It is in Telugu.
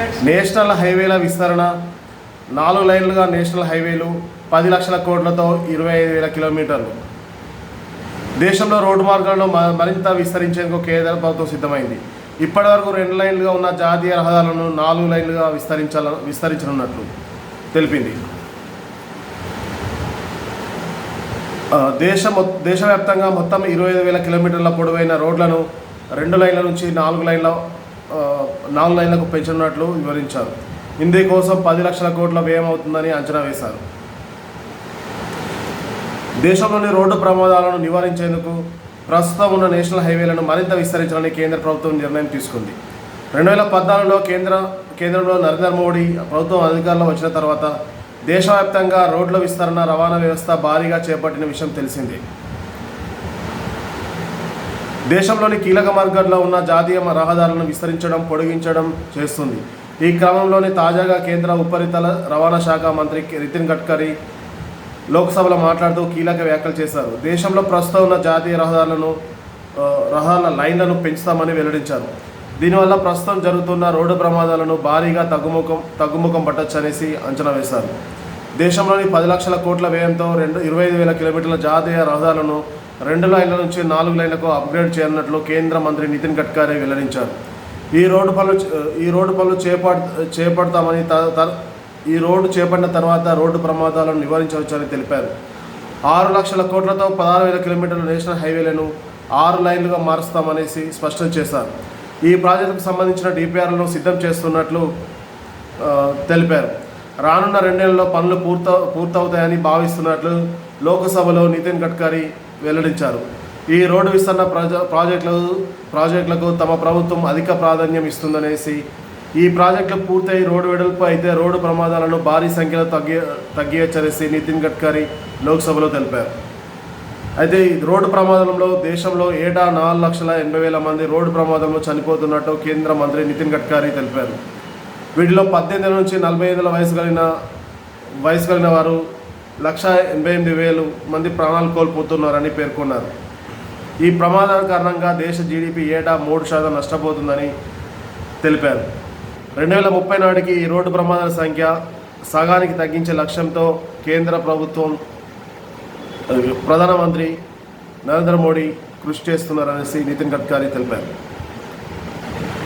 నేషనల్ హైవేల విస్తరణ నాలుగు లైన్లుగా నేషనల్ హైవేలు పది లక్షల కోట్లతో ఇరవై ఐదు వేల కిలోమీటర్లు. దేశంలో రోడ్డు మార్గాలను మ- మరింత విస్తరించేందుకు కేంద్ర ప్రభుత్వం సిద్ధమైంది. ఇప్పటివరకు రెండు లైన్లుగా ఉన్న జాతీయ రహదారులను నాలుగు లైన్లుగా విస్తరించాల విస్తరించనున్నట్లు తెలిపింది. దేశ దేశవ్యాప్తంగా మొత్తం ఇరవై ఐదు వేల కిలోమీటర్ల పొడవైన రోడ్లను రెండు లైన్ల నుంచి నాలుగు లైన్ల నాలుగు లైన్లకు పెంచనున్నట్లు వివరించారు. ఇందుకోసం పది లక్షల కోట్ల వ్యయం అవుతుందని అంచనా వేశారు. దేశంలోని రోడ్డు ప్రమాదాలను నివారించేందుకు ప్రస్తుతం ఉన్న నేషనల్ హైవేలను మరింత విస్తరించాలని కేంద్ర ప్రభుత్వం నిర్ణయం తీసుకుంది. రెండు వేల పద్నాలుగులో కేంద్ర కేంద్రంలో నరేంద్ర మోడీ ప్రభుత్వం అధికారంలో వచ్చిన తర్వాత దేశవ్యాప్తంగా రోడ్ల విస్తరణ రవాణా వ్యవస్థ భారీగా చేపట్టిన విషయం తెలిసిందే. దేశంలోని కీలక మార్గాల్లో ఉన్న జాతీయ రహదారులను విస్తరించడం పొడిగించడం చేస్తుంది. ఈ క్రమంలోనే తాజాగా కేంద్ర ఉపరితల రవాణా శాఖ మంత్రి నితిన్ గడ్కరీ లోక్సభలో మాట్లాడుతూ కీలక వ్యాఖ్యలు చేశారు. దేశంలో ప్రస్తుతం ఉన్న జాతీయ రహదారులను రహదారుల లైన్లను పెంచుతామని వెల్లడించారు. దీనివల్ల ప్రస్తుతం జరుగుతున్న రోడ్డు ప్రమాదాలను భారీగా తగ్గుముఖం తగ్గుముఖం పట్టొచ్చనేసి అంచనా వేశారు. దేశంలోని పది లక్షల కోట్ల వ్యయంతో రెండు ఇరవై ఐదు వేల కిలోమీటర్ల జాతీయ రహదారులను రెండు లైన్ల నుంచి నాలుగు లైన్లకు అప్గ్రేడ్ చేయనున్నట్లు కేంద్ర మంత్రి నితిన్ గడ్కరీ వెల్లడించారు. ఈ రోడ్డు పనులు ఈ రోడ్డు పనులు చేపట్ చేపడతామని త- త- ఈ రోడ్డు చేపట్టిన తర్వాత రోడ్డు ప్రమాదాలను నివారించవచ్చని తెలిపారు. ఆరు లక్షల కోట్లతో పదహారు వేల కిలోమీటర్ల నేషనల్ హైవేలను ఆరు లైన్లుగా మారుస్తామనేసి స్పష్టం చేశారు. ఈ ప్రాజెక్టుకు సంబంధించిన డిపిఆర్లను సిద్ధం చేస్తున్నట్లు తెలిపారు. రానున్న రెండేళ్ళలో పనులు పూర్త పూర్తవుతాయని భావిస్తున్నట్లు లోకసభలో నితిన్ గడ్కరీ వెల్లడించారు. ఈ రోడ్డు విస్తరణ ప్రాజ ప్రాజెక్టులకు ప్రాజెక్టులకు తమ ప్రభుత్వం అధిక ప్రాధాన్యం ఇస్తుందనేసి ఈ ప్రాజెక్టులు పూర్తయి రోడ్డు వెడల్పు అయితే రోడ్డు ప్రమాదాలను భారీ సంఖ్యలో తగ్గి తగ్గించనేసి నితిన్ గడ్కరీ లోక్సభలో తెలిపారు. అయితే రోడ్డు ప్రమాదంలో దేశంలో ఏటా నాలుగు లక్షల ఎనభై వేల మంది రోడ్డు ప్రమాదంలో చనిపోతున్నట్టు కేంద్ర మంత్రి నితిన్ గడ్కరీ తెలిపారు. వీటిలో పద్దెనిమిది నుంచి నలభై ఐదుల వయసు కలిగిన వయసు కలిగిన వారు లక్ష ఎనభై ఎనిమిది వేలు మంది ప్రాణాలు కోల్పోతున్నారని పేర్కొన్నారు. ఈ ప్రమాదాల కారణంగా దేశ జీడిపి ఏటా మూడు శాతం నష్టపోతుందని తెలిపారు. రెండు వేల ముప్పై నాటికి ఈ రోడ్డు ప్రమాదాల సంఖ్య సగానికి తగ్గించే లక్ష్యంతో కేంద్ర ప్రభుత్వం ప్రధానమంత్రి నరేంద్ర మోడీ కృషి చేస్తున్నారనేసి నితిన్ గడ్కరీ తెలిపారు.